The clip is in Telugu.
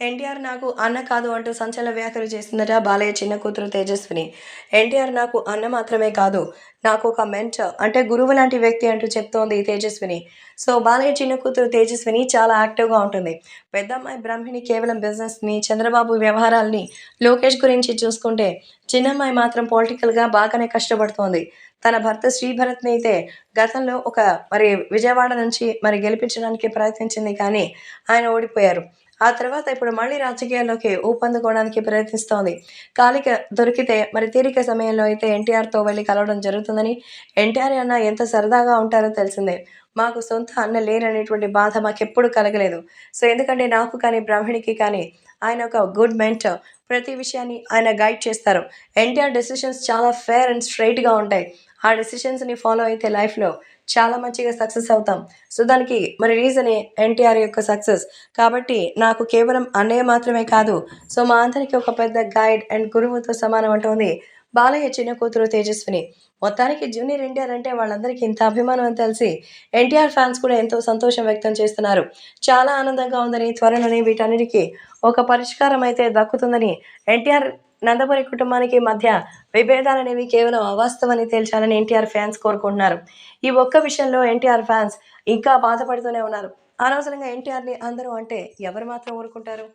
ఎన్టీఆర్ నాకు అన్న కాదు అంటూ సంచలన వ్యాఖ్యలు చేసిందట బాలయ్య చిన్న కూతురు తేజస్విని? ఎన్టీఆర్ నాకు అన్న మాత్రమే కాదు నాకు ఒక మెంటర్ అంటే గురువు లాంటి వ్యక్తి అంటూ చెప్తోంది తేజస్విని. సో బాలయ్య చిన్న కూతురు తేజస్విని చాలా యాక్టివ్గా ఉంటుంది. పెద్దమ్మాయి బ్రహ్మిణి కేవలం బిజినెస్ని చంద్రబాబు వ్యవహారాల్ని లోకేష్ గురించి చూసుకుంటే చిన్నమ్మాయి మాత్రం పొలిటికల్గా బాగానే కష్టపడుతోంది. తన భర్త శ్రీభరత్ని అయితే గతంలో ఒక మరి విజయవాడ నుంచి మరి గెలిపించడానికి ప్రయత్నించింది కానీ ఆయన ఓడిపోయారు. ఆ తర్వాత ఇప్పుడు మళ్ళీ రాజకీయాల్లోకి ఊపందుకోవడానికి ప్రయత్నిస్తోంది. కాలిక దొరికితే మరి తీరిక సమయంలో అయితే ఎన్టీఆర్తో వెళ్ళి కలవడం జరుగుతుందని ఎన్టీఆర్ అన్న ఎంత సరదాగా ఉంటారో తెలిసిందే. మాకు సొంత అన్న లేరనేటువంటి బాధ మాకెప్పుడు కలగలేదు. సో ఎందుకంటే నాకు కానీ బ్రాహ్మణికి కానీ ఆయన ఒక గుడ్ మెంటర్. ప్రతి విషయాన్ని ఆయన గైడ్ చేస్తారు. ఎన్టీఆర్ డెసిషన్స్ చాలా ఫేర్ అండ్ స్ట్రైట్గా ఉంటాయి. ఆ డెసిషన్స్ని ఫాలో అయితే లైఫ్లో చాలా మంచిగా సక్సెస్ అవుతాం. సో దానికి మరి రీజనే ఎన్టీఆర్ యొక్క సక్సెస్ కాబట్టి నాకు కేవలం అన్నయ్య మాత్రమే కాదు సో మా అందరికీ ఒక పెద్ద గైడ్ అండ్ గురువుతో సమానం అంటోంది బాలయ్య చిన్న కూతురు తేజస్విని. మొత్తానికి జూనియర్ ఎన్టీఆర్ అంటే వాళ్ళందరికీ ఇంత అభిమానం అని తెలిసి ఎన్టీఆర్ ఫ్యాన్స్ కూడా ఎంతో సంతోషం వ్యక్తం చేస్తున్నారు. చాలా ఆనందంగా ఉందని త్వరలోనే వీటన్నిటికీ ఒక పరిష్కారం అయితే దక్కుతుందని ఎన్టీఆర్ నందమూరి కుటుంబానికి మధ్య విభేదాలనేవి కేవలం అవాస్తవని తేల్చాలని ఎన్టీఆర్ ఫ్యాన్స్ కోరుకుంటున్నారు. ఈ ఒక్క విషయంలో ఎన్టీఆర్ ఫ్యాన్స్ ఇంకా బాధపడుతూనే ఉన్నారు. అనవసరంగా ఎన్టీఆర్ని అందరూ అంటే ఎవరు మాత్రం ఊరుకుంటారు?